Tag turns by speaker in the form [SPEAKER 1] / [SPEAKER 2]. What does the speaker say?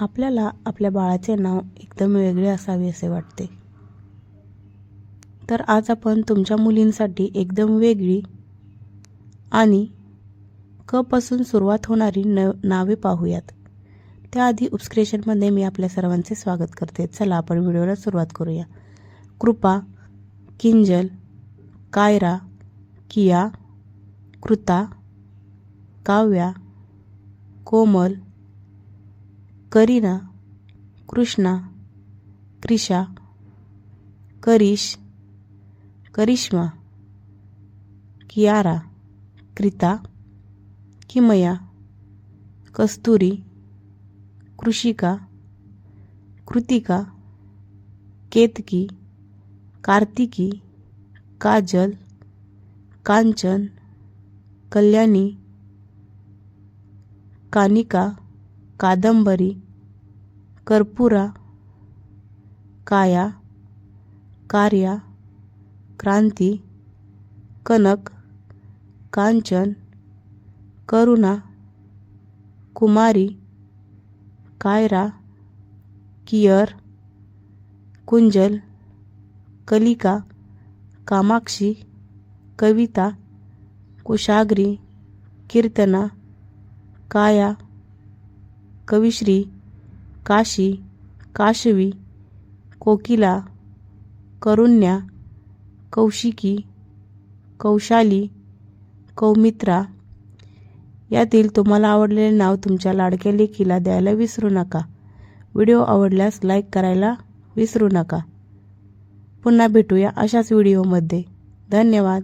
[SPEAKER 1] आपल्याला आपल्या बाळाचे नाव एकदम वेगळे असावे असे वाटते. तर आज आपण तुमच्या मुलींसाठी एकदम वेगळी आणि कपासून सुरुवात होणारी न नावे पाहूयात. त्याआधी उपस्क्रेशनमध्ये मी आपल्या सर्वांचे स्वागत करते. चला आपण व्हिडिओला सुरुवात करूया. कृपा किंजल कायरा किया कृता काव्या कोमल करीना कृष्णा क्रिशा करिश करिश्मा कियारा क्रिता किमया कस्तुरी कृषिका कृतिका केतकी कार्तिकी काजल कांचन कल्याणी कानिका कादंबरी कर्पुरा काया कार्या क्रांती कनक कांचन करुणा कुमारी कायरा कियर कुंजल कलिका कामाक्षी कविता कुशाग्री कीर्तना काया कविश्री काशी काशवी कोकिला करुण्या कौशिकी कौशाली कौमित्रा. यातील तुम्हाला आवडलेले नाव तुमच्या लाडक्या लेखीला द्यायला विसरू नका. व्हिडिओ आवडल्यास लाईक करायला विसरू नका. पुन्हा भेटूया अशाच व्हिडिओमध्ये. धन्यवाद.